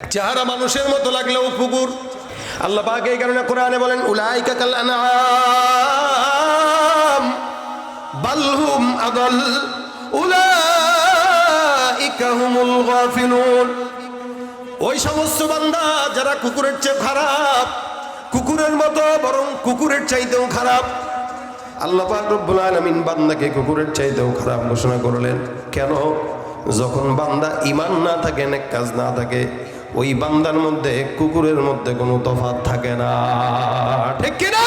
চেহারা মানুষের মতো লাগলেও কুকুর। আল্লাহ পাক এই কারণে কোরআনে বলেন, উলাইকা কাল আনআম বালহুম আদল, উলাইকা হুমুল গাফিলুন। ওই সমস্ত বান্দা যারা কুকুরের চেয়ে খারাপ, কুকুরের মতো, বরং কুকুরের চাইতেও খারাপ। আল্লাহ পাক রব্বুল আলামিন বান্দাকে কুকুরের চাইতেও খারাপ ঘোষণা করলেন। কেন? যখন বান্দা ইমান না থাকে, নেক কাজ না থাকে ওই বান্দার মধ্যে, কুকুরের মধ্যে কোনো তফাৎ থাকে না। ঠিক কিনা?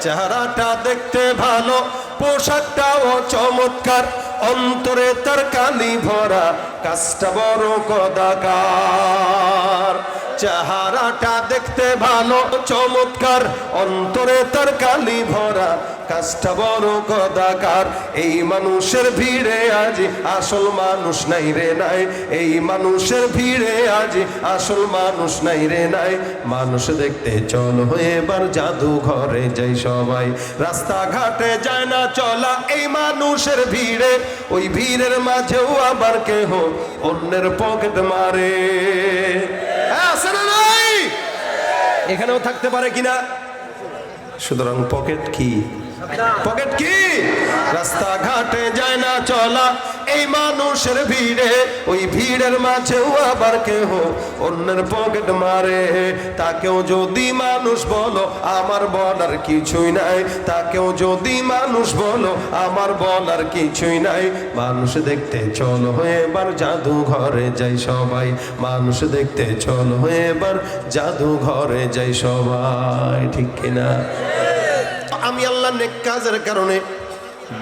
চেহারাটা দেখতে ভালো, পোশাকটাও চমৎকার, অন্তরে তার কালি ভরা, কাজটা বড় কদাকার চেহারাটা দেখতে ভালো, চমৎকার, অন্তরে তার কালি ভরা, কাজটা বড় কদাকার এই মানুষের ভিড়ে আজ আসল মানুষ নাই রে নাই। এই মানুষের ভিড়ে আজ আসল মানুষ নাই রে নাই। মানুষ দেখতে চল এবার জাদু ঘরে যাই সবাই। রাস্তাঘাটে যায় না চলা এই মানুষের ভিড়ে। ওই ভিড়ের মাঝেও আবার কেহ অন্যের পকেট মারে। এখানেও থাকতে পারে কিনা? সুতরাং পকেট কি পকেট কি? রাস্তাঘাটে যায় না চলা। এই মানুষের ভিড়ে, ওই ভিড়ের মাঝেও আবার কেহ অন্যের পকেট মারে। তাকেও যদি মানুষ বলো, আমার বলার কিছুই নাই। তাকেও যদি মানুষ বলো, আমার বলার কিছুই নাই। মানুষ দেখতে চলো, এবার জাদু ঘরে যাই সবাই। মানুষ দেখতে চলো, এবার জাদু ঘরে যাই সবাই। ঠিক কিনা? আমি আল্লাহ নেক কাজের কারণে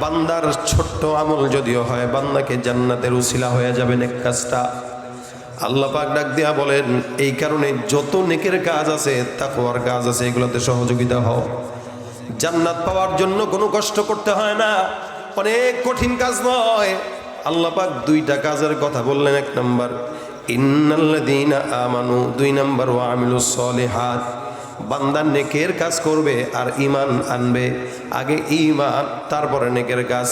বান্দার ছোট্ট আমল যদিও হয়, বান্দাকে জান্নাতের উসিলা হয়ে যাবে নেক কাজটা। আল্লাহ পাক ডাক দিয়া বলেন, এই কারণে যত নেকের কাজ আছে, তাকওয়ার কাজ আছে, এগুলোতে সহযোগিতা হও। জান্নাত পাওয়ার জন্য কোনো কষ্ট করতে হয় না, অনেক কঠিন কাজ নয়। আল্লাহ পাক দুইটা কাজের কথা বললেন, এক নাম্বার, ইন্নাল্লাযীনা আমানু, দুই নাম্বার, ওয়া আমিলুস সলিহাত। বান্দা নেকের কাজ করবে আর ইমান আনবে। আগে ইমান তারপরে নেকের কাজ।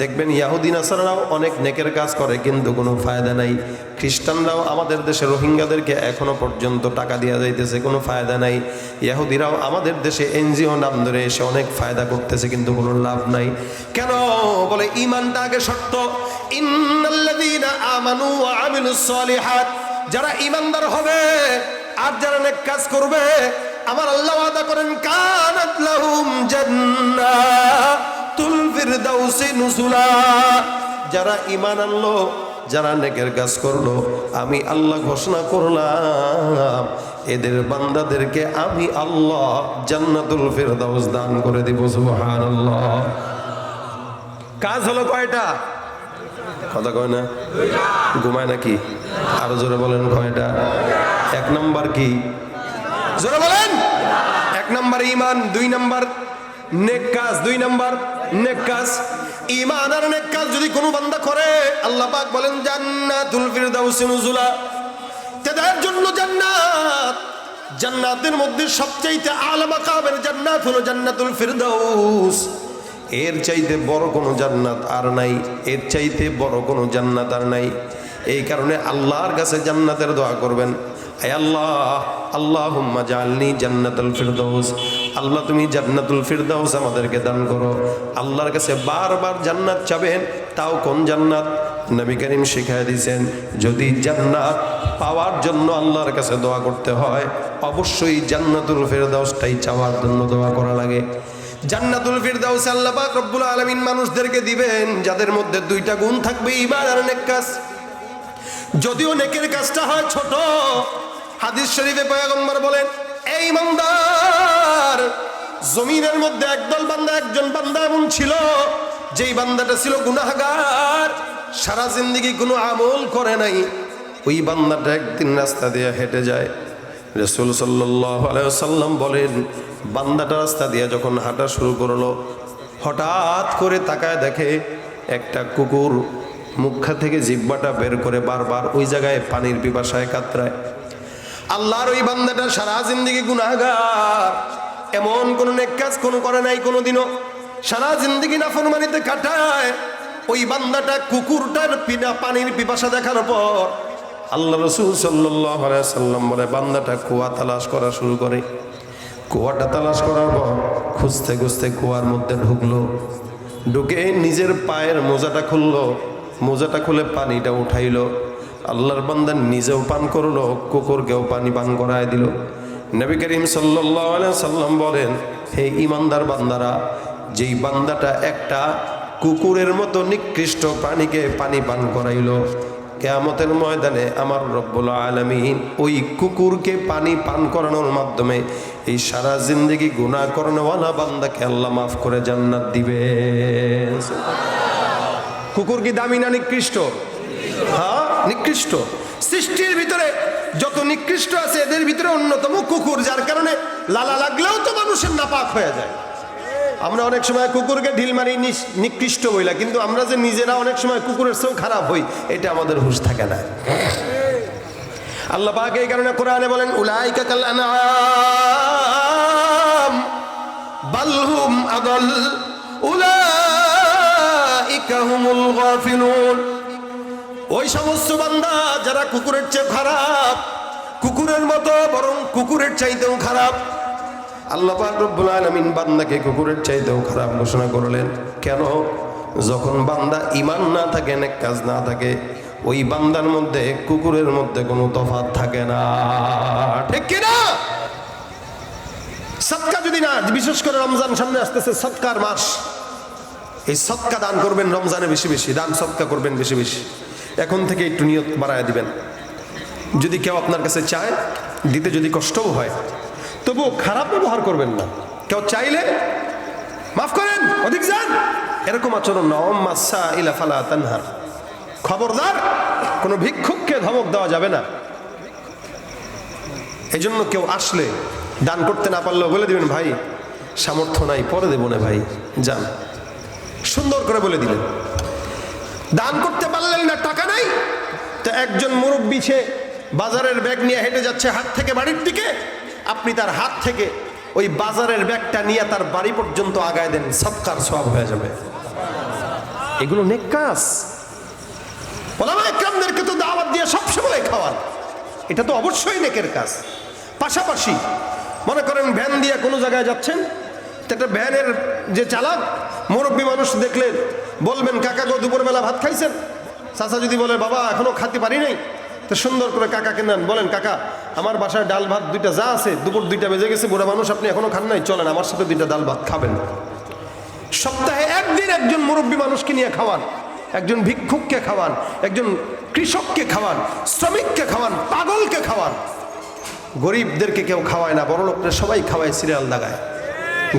দেখবেন ইয়াহুদিন আসারাও অনেক নেকের কাজ করে, কিন্তু কোনো ফায়দা নাই। খ্রিস্টানরাও আমাদের দেশে রোহিঙ্গাদেরকে এখনও পর্যন্ত টাকা দেওয়া যাইতেছে, কোনো ফায়দা নাই। ইয়াহুদিরাও আমাদের দেশে এনজিও নাম ধরে এসে অনেক ফায়দা করতেছে, কিন্তু কোনো লাভ নাই। কেন? বলে ইমানটা আগে শর্ত। আমানু যারা ইমানদার হবে আর যারা নেক কাজ করবে আমার আল্লাহ আদা করেন, কানাত যারা ঈমান আনলো, যারা নেকের কাজ করল, আমি আল্লাহ ঘোষণা করলাম, এদের বান্দাদেরকে আমি আল্লাহ জান্নাতুল ফিরদাউস দান করে দিব, সুবহানাল্লাহ। কাজ হলো কয়টা? কথা কয় না? ঘুমায় নাকি? আরও জোরে বলেন, কয়টা? এক নাম্বার কি? জোরে বলেন। এক নাম্বার ইমান দুই নাম্বার নেক কাজ, দুই নাম্বার নেক কাজ। ইমান আর নেক কাজ যদি কোনো বান্দা করে, আল্লাহ পাক বলেন, জান্নাতুল ফিরদাউসি নুজুলা। তাদের জন্য জান্নাত। জান্নাতের মধ্যে সবচাইতে আলা মাকামের জান্নাত হলো জান্নাতুল ফিরদাউস। এর চাইতে বড় কোনো জান্নাত আর নাই, এর চাইতে বড় কোনো জান্নাত আর নাই। এই কারণে আল্লাহর কাছে জান্নাতের দোয়া করবেন। আল্লাহ আল্লাহ জালনি জান্নাতুল ফিরদৌস আল্লাহ, তুমি জান্নাতুল ফিরদৌস আমাদেরকে দান করো। আল্লাহর কাছে বারবার জান্নাত চাবেন, তাও কোন জান্নাত? নবী করিম শিখাই দিয়েছেন, যদি জান্নাত পাওয়ার জন্য আল্লাহর কাছে দোয়া করতে হয়, অবশ্যই জান্নাতুল ফিরদৌসটাই চাওয়ার জন্য দোয়া করা লাগে। জান্নাতুল ফিরদাউস আল্লাহ পাক রব্বুল আলামিন মানুষদেরকে দিবেন, যাদের মধ্যে দুইটা গুণ থাকবে, ঈমান আর নেক কাজ। যদিও নেকের কাজটা হয় ছোট হাদিস শরীফে পয়গম্বর বলেন, এই ইমানদার জমিনের মধ্যে একদল বান্দা, একজন বান্দা এমন ছিল, যেই বান্দাটা ছিল গুনাহগার। সারা জিন্দগি কোনো আমল করে নাই। ওই বান্দাটা একদিন রাস্তা দিয়ে হেঁটে যায়। রসুল সাল্লাম বলেন, বান্দাটা রাস্তা দিয়ে যখন হাঁটা শুরু করল, হঠাৎ করে তাকায় দেখে একটা কুকুর মুখা থেকে জিব্বাটা বের করে বারবার ওই জায়গায় পানির পিপাসায় কাতরায়। আল্লাহর ওই বান্দাটা সারা জিন্দিগি গুনাহগার। এমন কোন কাজ কোনো করে নাই কোনোদিনও। সারা জিন্দিগি নাফরমানিতে কাটায়। ওই বান্দাটা কুকুরটার পিনা পানির পিপাসা দেখার পর আল্লাহ রসুল সাল্লাম বলে, বান্দাটা কুয়া তালাশ করা শুরু করে। কুয়াটা তালাশ করার পর খুঁজতে খুঁজতে কুয়ার মধ্যে ঢুকলো। ঢুকে নিজের পায়ের মোজাটা খুললো। মোজাটা খুলে পানিটা উঠাইলো। আল্লাহর বান্দা নিজেও পান করল, কুকুরকেও পানি পান করায় দিল। নবী করিম সাল্লাম বলেন, হে ইমানদার বান্দারা, যেই বান্দাটা একটা কুকুরের মতো নিকৃষ্ট প্রাণীকে পানি পান করাইলো, কেয়ামতের ময়দানে আমার রব্বুল আলমিন ওই কুকুরকে পানি পান করানোর মাধ্যমে এই সারা জিন্দগি গুণা করানোওয়ালা বান্দাকে আল্লাহ মাফ করে জান্নাত দিবে কুকুর কি দামি না নিকৃষ্ট? হ্যাঁ? নিকৃষ্ট। সৃষ্টির ভিতরে যত নিকৃষ্ট আছে, এদের ভিতরে অন্যতম কুকুর, যার কারণে লালা লাগলেও তো মানুষের নাপাক হয়ে যায়। আমরা অনেক সময় কুকুরকে ঢিল মারি নিকৃষ্ট বইলা কিন্তু আমরা যে নিজেরা অনেক সময় কুকুরের চেয়েও খারাপ হই, এটা আমাদের হুশ থাকে না। আল্লাহ পাক এই কারণে কোরআনে বলেন, উলাইকা কাল আনআম, বাল হুম আদাল, উলাইকা হুমুল গাফিলুন। ওই সমস্ত বান্দা যারা কুকুরের চেয়ে খারাপ, কুকুরের মতো, বরং কুকুরের চাইতেও খারাপ। আল্লাহ রব্বুল আলামিন বান্দাকে কুকুরের চাইতেও খারাপ ঘোষণা করলেন। কেন? যখন বান্দা ইমান না থাকে, নেক কাজ না থাকে, ওই বান্দার মধ্যে, কুকুরের মধ্যে কোনো তফাৎ থাকে না। ঠিক কি না সৎকা যদি না, বিশেষ করে রমজান সামনে আসতেছে, সৎকার মাস। এই সৎকা দান করবেন রমজানে বেশি বেশি, দান সৎকা করবেন বেশি বেশি। এখন থেকে একটু নিয়ত বাড়ায় দিবেন। যদি কেউ আপনার কাছে চায়, দিতে যদি কষ্টও হয়, তবুও খারাপ ব্যবহার করবেন না। কেউ চাইলে মাফ করেন, অধিক যান। এরকম আচরণ মাসা ফালা তানহার। খবরদার, কোনো ভিক্ষুককে ধমক দেওয়া যাবে না। এই জন্য কেউ আসলে দান করতে না পারলেও বলে দিবেন, ভাই, সামর্থ্য নাই, পরে দেবো না ভাই, যান। সুন্দর করে বলে দিলেন। দান করতে পারলেন না, টাকা নাই। তো একজন মুরব্বী সে বাজারের ব্যাগ নিয়ে হেঁটে যাচ্ছে হাত থেকে বাড়ির দিকে। আপনি তার হাত থেকে ওই বাজারের ব্যাগটা নিয়ে তার বাড়ি পর্যন্ত আগায় দেন, সৎকার সব হয়ে যাবে। এগুলো নেক কাজ। ওলামা একরামদেরকে তো দাওয়াত দিয়ে সবসময় খাওয়ান। এটা তো অবশ্যই নেকের কাজ। পাশাপাশি মনে করেন ভ্যান দিয়ে কোনো জায়গায় যাচ্ছেন, তো একটা ভ্যানের যে চালক, মুরব্বী মানুষ দেখলে বলবেন, কাকা গো, দুপুরবেলা ভাত খাইছেন? চাচা যদি বলে, বাবা, এখনও খাতে পারি নাই। তো সুন্দর করে কাকাকে নেন। বলেন, কাকা, আমার বাসায় ডাল ভাত দুইটা যা আছে, দুপুর দুইটা বেজে গেছে, বুড়া মানুষ আপনি এখনও খান নাই, চলেন, আমার সাথে দুইটা ডাল ভাত খাবেন। সপ্তাহে একদিন একজন মুরব্বী মানুষকে নিয়ে খাওয়ান, একজন ভিক্ষুককে খাওয়ান, একজন কৃষককে খাওয়ান, শ্রমিককে খাওয়ান, পাগলকে খাওয়ান। গরিবদেরকে কেউ খাওয়ায় না বড় লোকরা সবাই খাওয়ায়, সিরিয়াল দাগায়।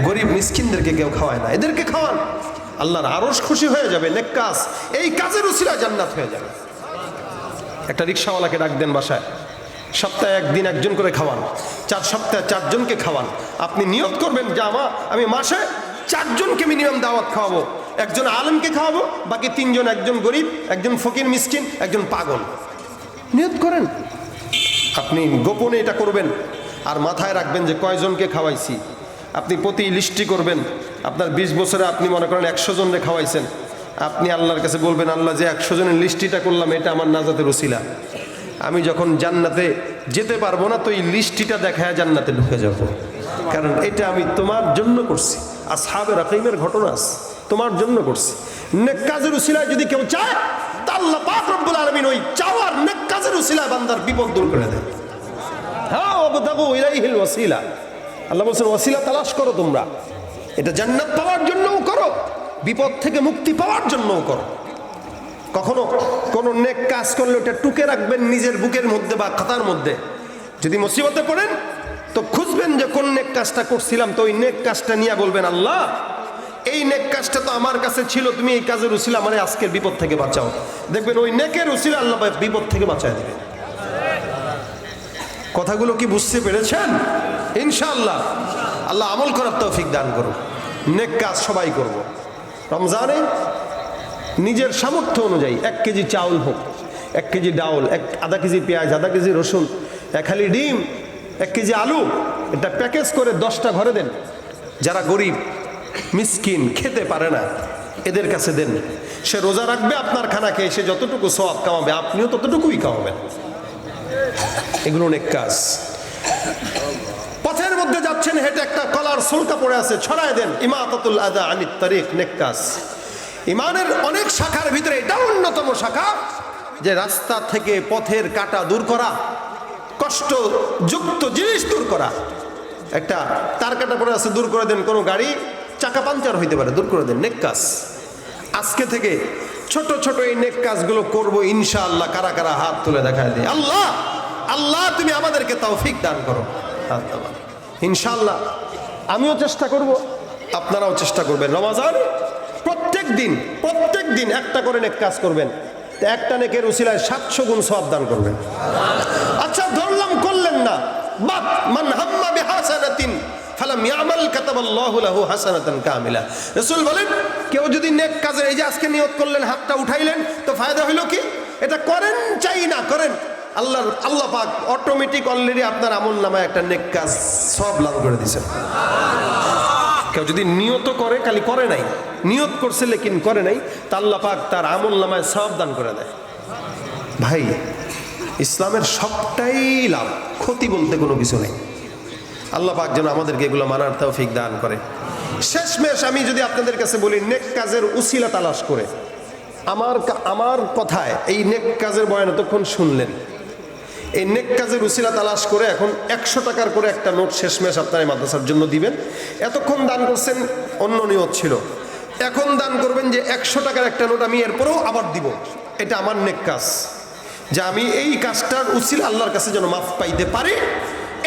গরিব মিসকিনদেরকে কেউ খাওয়ায় না, এদেরকে খাওয়ান। আল্লাহর আরস খুশি হয়ে যাবে, নেক কাজ। এই কাজের উসিলা জান্নাত হয়ে যাবে। একটা রিক্সাওয়ালাকে ডাক দেন বাসায়। সপ্তাহে একদিন একজন করে খাওয়ান। চার সপ্তাহে চারজনকে খাওয়ান। আপনি নিয়ত করবেন যে, আমা, আমি মাসে চারজনকে মিনিমাম দাওয়াত খাওয়াবো। একজন আলেমকে খাওয়াবো, বাকি তিনজন একজন গরিব, একজন ফকির মিসকিন, একজন পাগল। নিয়ত করেন। আপনি গোপনে এটা করবেন। আর মাথায় রাখবেন যে, কয়জনকে খাওয়াইছি? আপনি প্রতি লিস্টি করবেন। আপনার বিশ বছরে আপনি মনে করেন একশো জনকে খাওয়াইছেন। আপনি আল্লাহর কাছে বলবেন, আল্লাহ, যে একশো জনের লিস্টিটা করলাম, এটা আমার নাজাতের ওসিলা। আমি যখন জান্নাতে যেতে পারব না, তো এই লিস্টিটা দেখায় জান্নাতে ঢুকে যাব। কারণ এটা আমি তোমার জন্য করছি। আসহাবের রাকিমের ঘটনা আছে, তোমার জন্য করছি। নেক কাজের যদি কেউ চায়, তা আল্লাহ পাক রব্বুল আলমিন ওই চাওয়ার নেক কাজের বান্দার বিপদ দূর করে দেয়। হ্যাঁ অবদাবু ইলাইহিল ওয়াসিলা আল্লাহ বলছেন, ওয়াসিলা তালাশ করো তোমরা। এটা জান্নাত পাওয়ার জন্যও করো, বিপদ থেকে মুক্তি পাওয়ার জন্যও করো। কখনো কোনো নেক কাজ করলে ওটা টুকে রাখবেন নিজের বুকের মধ্যে বা খাতার মধ্যে। যদি মুসিবতে পড়েন, তো খুঁজবেন যে কোন নেক কাজটা করছিলাম, তো ওই নেক কাজটা নিয়ে বলবেন, আল্লাহ, এই নেক কাজটা তো আমার কাছে ছিল, তুমি এই কাজের উসিলা মানে আজকের বিপদ থেকে বাঁচাও। দেখবেন ওই নেকের উসিলা আল্লাহ বিপদ থেকে বাঁচায় দেবে। কথাগুলো কি বুঝতে পেরেছেন? ইনশাআল্লাহ। আল্লাহ আমল করার তৌফিক দান করুন নেক কাজ সবাই করব। রমজানে নিজের সামর্থ্য অনুযায়ী এক কেজি চাউল হোক, এক কেজি ডাউল, এক আধা কেজি পেঁয়াজ, আধা কেজি রসুন, এক খালি ডিম, এক কেজি আলু, এটা প্যাকেজ করে দশটা ঘরে দেন। যারা গরিব, মিসকিন, খেতে পারে না, এদের কাছে দেন। সে রোজা রাখবে আপনার খানা খেয়ে সে যতটুকু সব কামাবে, আপনিও ততটুকুই কামাবেন। এগুলো অনেক কাজ। হেঁটে একটা কলার সুলকা পড়ে আছে, ছড়ায় দেন। ইমাতাতুল আদা আনিত তারিক নেকাস ইমানের অনেক শাখার ভিতরে এটা অন্যতম শাখা, যে রাস্তা থেকে পথের কাটা দূর করা কষ্ট যুক্ত জিনিস দূর করা। একটা তার কাটা পড়ে আছে, দূর করে দেন কোনো গাড়ি, চাকা পাঞ্চার হইতে পারে, দূর করে দেন নেকাস আজকে থেকে ছোট ছোট এই নেক কাজগুলো করব ইনশাআল্লাহ, কারা কারা হাত তুলে দেখা দিই। আল্লাহ আল্লাহ তুমি আমাদেরকে তৌফিক দান করো। হাত নামান। ইনশাআল্লাহ। আমিও চেষ্টা করব। আপনারাও চেষ্টা করবেন। রমাজান প্রত্যেক দিন প্রত্যেক দিন একটা করে নেক কাজ করবেন। একটা নেকের উসিলায় সাতশো গুণ সব দান করবেন। আচ্ছা ধরলাম করলেন না। বাত মান লাহু হাসানাতান কামিলা। বলেন, কেউ যদি নেক এই যে আজকে নিয়ত করলেন, হাতটা উঠাইলেন, তো ফায়দা হইল কি? এটা করেন চাই না, করেন। আল্লাহর, আল্লাহ পাক অটোমেটিক অলরেডি আপনার আমল নামায় একটা নেক কাজ সব লাভ করে দিয়েছেন কেউ যদি নিয়ত করে, খালি করে নাই, নিয়ত করছে লেকিন করে নাই, তা আল্লাহ পাক তার আমল নামায় সব দান করে দেয়। ভাই, ইসলামের সবটাই লাভ, ক্ষতি বলতে কোনো কিছু নেই। আল্লাহ পাক যেন আমাদেরকে এগুলো মানার তৌফিক দান করে। শেষমেশ আমি যদি আপনাদের কাছে বলি, নেক কাজের উসিলা তালাশ করে। আমার আমার কথায় এই নেক কাজের বয়ান এতক্ষণ শুনলেন। এই নেক কাজের উসিলা তালাশ করে এখন একশো টাকার করে একটা নোট শেষমেশ আপনার এই মাদ্রাসার জন্য দিবেন। এতক্ষণ দান করছেন অন্য নিয়ত ছিল। এখন দান করবেন যে একশো টাকার একটা নোট আমি এরপরেও আবার দিব। এটা আমার নেক কাজ। যে আমি এই কাজটার উচিত আল্লাহর কাছে যেন মাফ পাইতে পারি,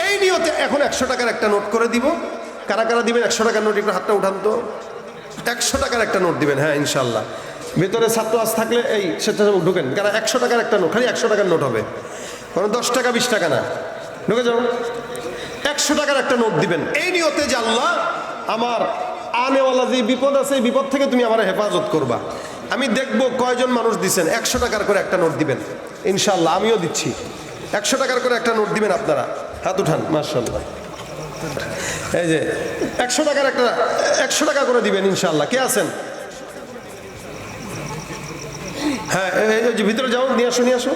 এই নিয়তে এখন একশো টাকার একটা নোট করে দিব। কারা কারা দিবেন? একশো টাকার নোট, একটু হাতটা উঠান তো। একশো টাকার একটা নোট দিবেন হ্যাঁ ইনশাল্লাহ ভেতরে ছাত্র আজ থাকলে এই স্বেচ্ছাসেবক ঢুকেন। কারণ একশো টাকার একটা নোট, খালি একশো টাকার নোট হবে। কোনো দশ টাকা, বিশ টাকা না। ঢুকে যাও। একশো টাকার একটা নোট দিবেন। এই নিয়তে যে আল্লাহ আমার আনেওয়ালা যে বিপদ আছে, এই বিপদ থেকে তুমি আমার হেফাজত করবা। আমি দেখব কয়জন মানুষ দিচ্ছেন একশো টাকার করে একটা নোট দিবেন। ইনশাল্লাহ আমিও দিচ্ছি। একশো টাকার করে একটা নোট দিবেন আপনারা। হাত উঠান মার্শাল্লাহ এই যে, একশো টাকার একটা, একশো টাকা করে দিবেন ইনশাল্লাহ কে আছেন? হ্যাঁ এই যে ভিতরে যাও, নিয়ে আসো নিয়ে আসো।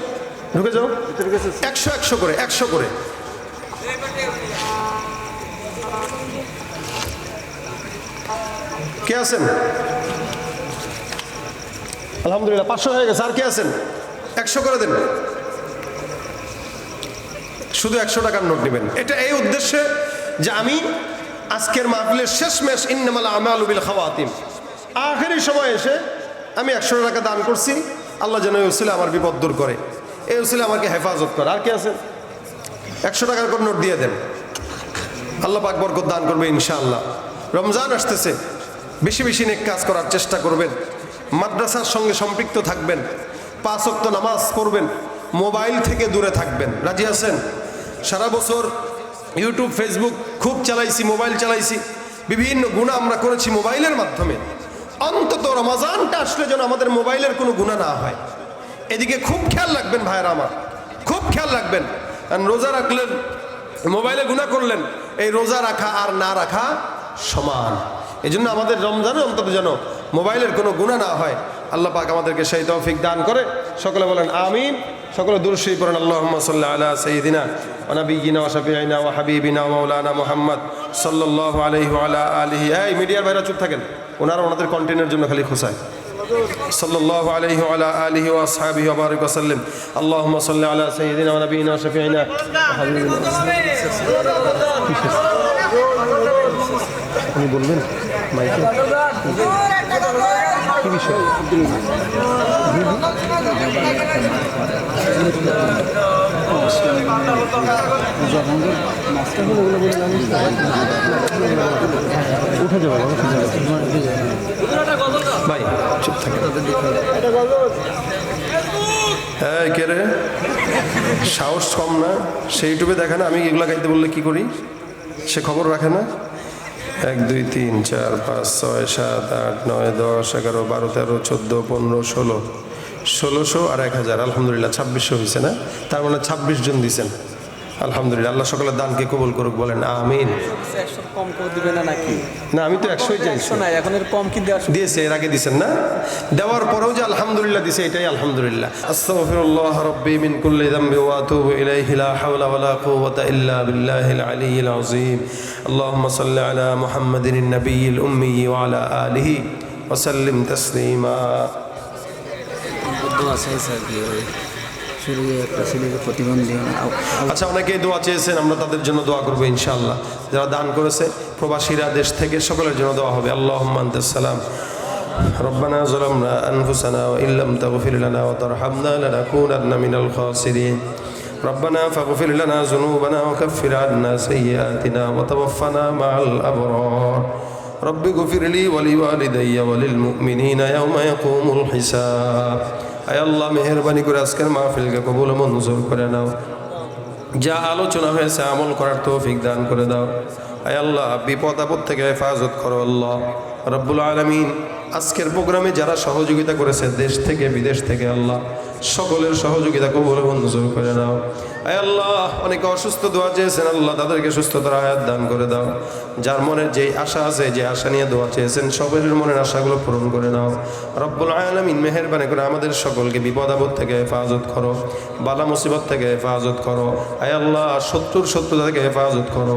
ঢুকে যাও। একশো একশো করে একশো করে। কে আছেন? আলহামদুলিল্লাহ, পাঁচশো হয়ে গেছে। আর কে আছেন? একশো করে দেন। শুধু একশো টাকার নোট নেবেন। এটা এই উদ্দেশ্যে যে আমি আজকের মাহফিলের শেষ মেশ ইন্নামাল বিল খাওয়াতিম। আখেরি সময় এসে আমি একশো টাকা দান করছি। আল্লাহ যেন এই উসিলা আমার বিপদ দূর করে। এই উসিলা আমাকে হেফাজত করে। আর কি আছে? একশো টাকার করে নোট দিয়ে দেন। আল্লাহ পাক বরকত দান করবে ইনশাআল্লাহ। রমজান আসতেছে। বেশি বেশি নেক কাজ করার চেষ্টা করবেন। মাদ্রাসার সঙ্গে সম্পৃক্ত থাকবেন। পাঁচ ওয়াক্ত নামাজ পড়বেন। মোবাইল থেকে দূরে থাকবেন। রাজি আছেন? সারা বছর ইউটিউব, ফেসবুক খুব চালাইছি, মোবাইল চালাইছি। বিভিন্ন গুণা আমরা করেছি মোবাইলের মাধ্যমে। অন্তত রমাজানটা আসলে যেন আমাদের মোবাইলের কোনো গুণা না হয়। এদিকে খুব খেয়াল রাখবেন ভাইয়েরা আমার, খুব খেয়াল রাখবেন। কারণ রোজা রাখলেন মোবাইলে গুণা করলেন, এই রোজা রাখা আর না রাখা সমান। এজন্য আমাদের রমজানে অন্তত যেন মোবাইলের কোনো গুণা না হয়। আল্লাহ পাক আমাদেরকে সেই তৌফিক দান করে সকলে বলেন আমিন সকলে দুরুশী পড়েন আল্লাহ সাল্লাহ আলা সঈদিনা ওনাবিগিনা ওয়াশাফিআইনা ওয়া হাবিবিনা মাওলানা মুহাম্মদ সাল্লাল্লাহু আলাইহি ওয়া আলা আলিহি এই মিডিয়ার বাইরে চুপ থাকেন ওনারা ওনাদের কন্টেন্টের জন্য খালি খোঁসায় صلى الله عليه وعلى آله وأصحابه وبارك وسلم اللهم صل على سيدنا ونبينا وشفيعنا وحبيبنا উনি বলবেন মাইকে কি বিষয়? উঠে যাবে ভাই চুপ থাকে। হ্যাঁ কে রে? সাহস কম না? সে ইউটিউবে দেখে না আমি এগুলা গাইতে বললে কি করি? সে খবর রাখে না? এক, দুই, তিন, চার, পাঁচ, ছয়, সাত, আট, নয়, দশ, এগারো, বারো, তেরো, চোদ্দ, পনেরো, ষোলো। ষোলোশো আর এক হাজার, আলহামদুলিল্লাহ, ছাব্বিশশো হয়েছে না? তার মানে ছাব্বিশ জন দিছেন। আলহামদুলিল্লাহ আল্লাহ সকলের দানকে কবুল করুক বলেন আমিন। একশো কম করে দিবে না নাকি? না আমি তো একশোই চাইছি। একশো এখন এর কম কি দিয়েছে এর আগে দিয়েছেন না? দেওয়ার পরেও যে আলহামদুলিল্লাহ দিছে এটাই আলহামদুলিল্লাহ। আস্তাগফিরুল্লাহ রাব্বি মিন কুল্লি যামবি ওয়া আতুবু ইলাইহি লা হাওলা ওয়া লা কুওয়াতা ইল্লা বিল্লাহিল আলিয়্যিল আযীম। আল্লাহুম্মা সাল্লি আলা মুহাম্মাদিন নাবিয়্যিল উম্মি ওয়া আলা আলিহি ওয়া সাল্লিম তাসলিমা। শরীরে একটা ছেলেকে প্রতিবন্ধী আচ্ছা অনেকেই দোয়া চেয়েছেন আমরা তাদের জন্য দোয়া করবো ইনশাআল্লাহ যারা দান করেছে প্রবাসীরা দেশ থেকে সকলের জন্য দোয়া হবে আল্লাহ সালাম ربنا ظلمنا أنفسنا وإن لم تغفر لنا وترحمنا لنكونن من الخاسرين ربنا فاغفر لنا ذنوبنا وكفر عنا سيئاتنا وتوفنا مع الأبرار رب اغفر لي ولوالدي وللمؤمنين يوم يقوم الحساب আয় আল্লাহ, মেহরবানি করে আজকের মাহফিলকে কবুল মঞ্জুর করে নাও। যা আলোচনা হয়েছে আমল করার তৌফিক দান করে দাও। আয় আল্লাহ, বিপদ আপদ থেকে হেফাজত করো আল্লাহ। রব্বুল আলমিন, আজকের প্রোগ্রামে যারা সহযোগিতা করেছে দেশ থেকে, বিদেশ থেকে আল্লাহ, সকলের সহযোগিতা কবুল মঞ্জুর করে নাও। আল্লাহ, অনেকে অসুস্থ দোয়া চেয়েছেন আল্লাহ, তাদেরকে সুস্থতার আয়াত দান করে দাও। যার মনের যে আশা আছে, যে আশা নিয়ে দোয়া চেয়েছেন, সবের মনের আশাগুলো পূরণ করে নাও। রব্বুল আয়ালামিন মেহেরবানি করে আমাদের সকলকে বিপদ আপদ থেকে হেফাজত করো, বালা মুসিবত থেকে হেফাজত করো। আয় আল্লাহ, শত্রুর শত্রুতা থেকে হেফাজত করো।